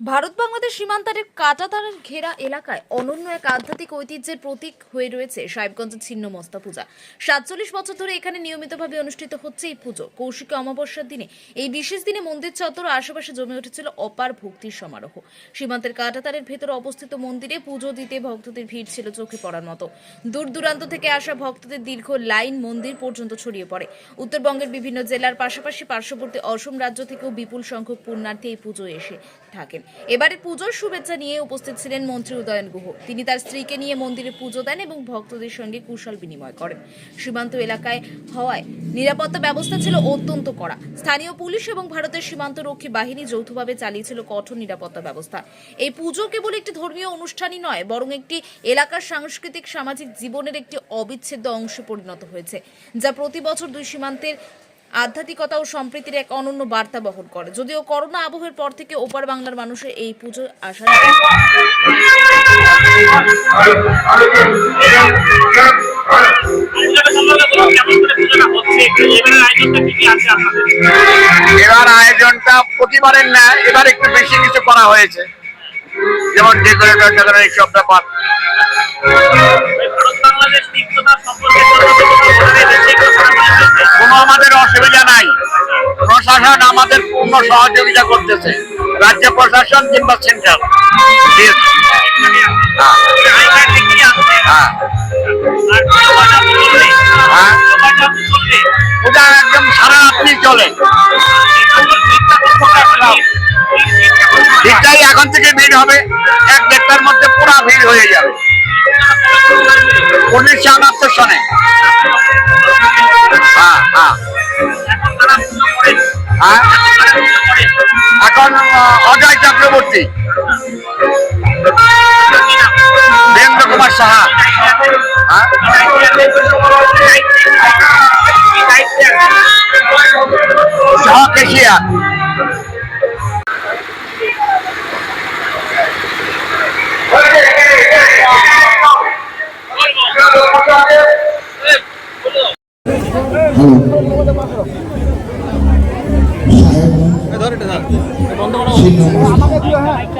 ভারত বাংলাদেশ সীমান্তের কাটাতারের ঘেরা এলাকায় অনন্য এক আধ্যাত্মিক ঐতিহ্যের প্রতীক হয়ে রয়েছে সাহেবগঞ্জের ছিন্ন মস্তা পূজা। সাতচল্লিশ বছর ধরে এখানে নিয়মিতভাবে অনুষ্ঠিত হচ্ছে এই পুজো। কৌশিক অমাবস্যার দিনে এই বিশেষ দিনে মন্দির চত্বর আশেপাশে জমে উঠেছিল অপার ভক্তির সমারোহ। সীমান্তের কাটাতারের ভেতরে অবস্থিত মন্দিরে পুজো দিতে ভক্তদের ভিড় ছিল চোখে পড়ার মতো। দূর দূরান্ত থেকে আসা ভক্তদের দীর্ঘ লাইন মন্দির পর্যন্ত ছড়িয়ে পড়ে। উত্তরবঙ্গের বিভিন্ন জেলার পাশাপাশি পার্শ্ববর্তী অসম রাজ্য থেকেও বিপুল সংখ্যক পুণ্যার্থী এই পুজো এসে থাকেন। এবারে পুজোর শুভেচ্ছা নিয়ে উপস্থিত ছিলেন মন্ত্রী উদয়ন গুহ। তিনি তার স্ত্রীকে নিয়ে মন্দিরে পুজো দেন এবং ভক্তদের সঙ্গে কুশল বিনিময় করেন। সীমান্ত এলাকায় হওয়ায় নিরাপত্তা ব্যবস্থা ছিল অত্যন্ত কড়া। স্থানীয় পুলিশ এবং ভারতের সীমান্ত রক্ষী বাহিনী যৌথভাবে চালিয়েছিল কঠোর নিরাপত্তা ব্যবস্থা। এই পুজো কেবল একটি ধর্মীয় অনুষ্ঠানই নয়, বরং একটি এলাকার সাংস্কৃতিক, সামাজিক জীবনের একটি অবিচ্ছেদ্য অংশে পরিণত হয়েছে, যা প্রতি বছর দুই সীমান্তের আধ্যাত্মিকতা ও সম্প্রীতির এক অনন্য বার্তা বহন করে। যদিও করোনা আবহের পর থেকে ওপার বাংলার মানুষের এই পুজো আসা পুজোটা সম্পর্কে বলুন কেমন করে পুজোটা হচ্ছে একটু এবারের আয়োজনটা কি কি আছে আপনাদের এবার আয়োজনটা প্রতিবারের না এবার একটু বেশি কিছু করা হয়েছে। যেমন ডেকোরেটর টেকোরেটর এইসব ব্যাপার কোনো আমাদের প্রশাসন আমাদের পূর্ণ সহযোগিতা করতেছে। রাজ্য প্রশাসন কিংবা সেন্ট্রাল। ওটা একদম সারা রাত্রি চলে। ঠিকটাই এখন থেকে ভিড় হবে। এক দেড়টার মধ্যে পুরো ভিড় হয়ে যাবে। উনিশশো আটাত্তর সনে। হ্যাঁ চক্রবর্তী বীরেন্দ্র কুমার সাহা। হ্যাঁ? সহ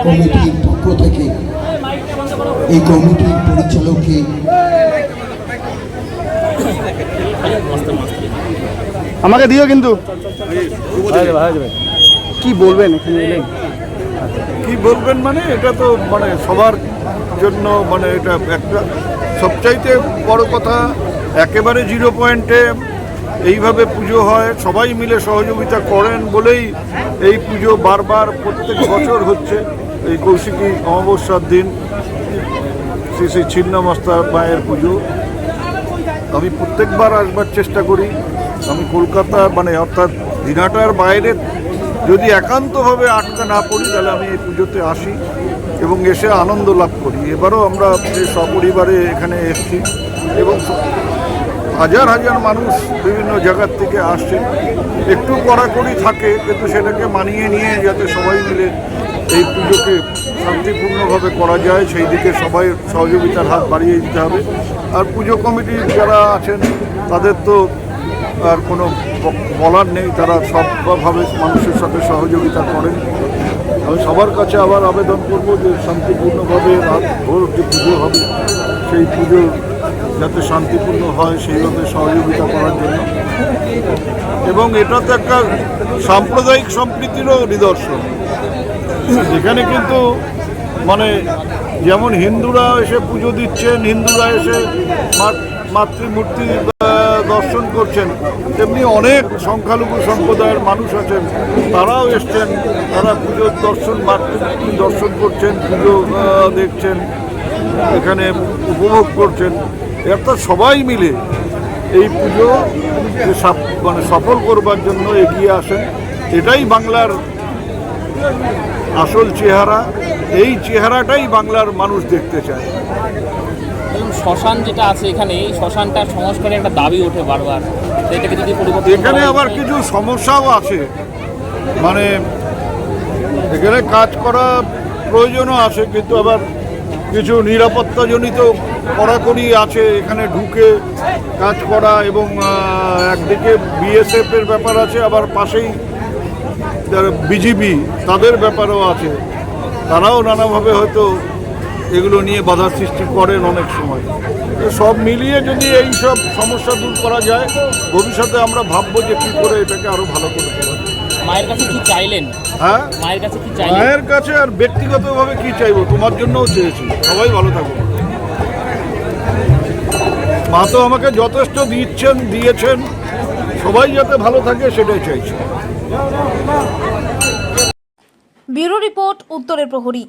কমিটির পক্ষ থেকে এই কমিটির পরিচালককে আমাকে দিও কিন্তু কি বলবেন এখানে? এলেন কি বলবেন মানে এটা তো মানে সবার জন্য মানে এটা একটা সবচাইতে বড় কথা। একেবারে জিরো পয়েন্টে এইভাবে পুজো হয়, সবাই মিলে সহযোগিতা করেন বলেই এই পুজো বারবার প্রত্যেক বছর হচ্ছে। এই কৌশিকী অমাবস্যার দিন, শ্রী শ্রী ছিন্নমস্তা মায়ের পুজো। আমি প্রত্যেকবার আসবার চেষ্টা করি। আমি কলকাতা মানে অর্থাৎ দিনাটার বাইরে যদি একান্তভাবে আটকা না পড়ি, তাহলে আমি এই পুজোতে আসি এবং এসে আনন্দ লাভ করি। এবারও আমরা সপরিবারে এখানে এসেছি এবং হাজার হাজার মানুষ বিভিন্ন জায়গার থেকে আসছে। একটু কড়াকড়ি থাকে, কিন্তু সেটাকে মানিয়ে নিয়ে যাতে সবাই মিলে এই পুজোকে শান্তিপূর্ণভাবে করা যায়, সেই দিকে সবাই সহযোগিতার হাত বাড়িয়ে দিতে হবে। আর পুজো কমিটির যারা আছেন, তাদের তো আর কোনো বলার নেই, তারা সবভাবে মানুষের সাথে সহযোগিতা করেন। আমি সবার কাছে আবার আবেদন করব যে শান্তিপূর্ণভাবে রাত ভোর যে পুজো হবে, সেই পুজো যাতে শান্তিপূর্ণ হয় সেইভাবে সহযোগিতা করার জন্য। এবং এটা তো একটা সাম্প্রদায়িক সম্প্রীতিরও নিদর্শন। এখানে কিন্তু মানে যেমন হিন্দুরা এসে পুজো দিচ্ছেন, হিন্দুরা এসে মাতৃমূর্তি দর্শন করছেন, তেমনি অনেক সংখ্যালঘু সম্প্রদায়ের মানুষ আছেন, তারাও এসছেন, তারা পুজোর দর্শন, মাতৃমূর্তি দর্শন করছেন, পুজো দেখছেন, এখানে উপভোগ করছেন। অর্থাৎ সবাই মিলে এই পুজো মানে সফল করবার জন্য এগিয়ে আসেন এটাই বাংলার আসল চেহারা। এই চেহারাটাই বাংলার মানুষ দেখতে চায়। শ্মশান যেটা আছে এখানে এই শ্মশানটার সংস্কারের একটা দাবি ওঠে বারবার। এটাকে যদি এখানে আবার কিছু সমস্যাও আছে। মানে এখানে কাজ করা প্রয়োজনও আছে কিন্তু আবার কিছু নিরাপত্তাজনিত কড়াকড়ি আছে এখানে ঢুকে কাজ করা এবং একদিকে বিএসএফ এর ব্যাপার আছে আবার পাশেই বিজিবি তাদের ব্যাপারও আছে। তারাও নানাভাবে হয়তো এগুলো নিয়ে বাধা সৃষ্টি করেন অনেক সময়। তো সব মিলিয়ে যদি এই সব সমস্যা দূর করা যায় ভবিষ্যতে আমরা ভাববো যে কী করে এটাকে আরও ভালো করে মায়ের কাছে কি চাইলেন? হ্যাঁ? মায়ের কাছে কি চাইলেন? মায়ের কাছে আর ব্যক্তিগতভাবে কি চাইব? তোমার জন্যও চেয়েছি। সবাই ভালো থাকো মা তো আমাকে যথেষ্ট দিচ্ছেন, দিয়েছেন। সবাই যাতে ভালো থাকে সেটাই চাইছি। ব্যুরো রিপোর্ট, উত্তরের প্রহরী।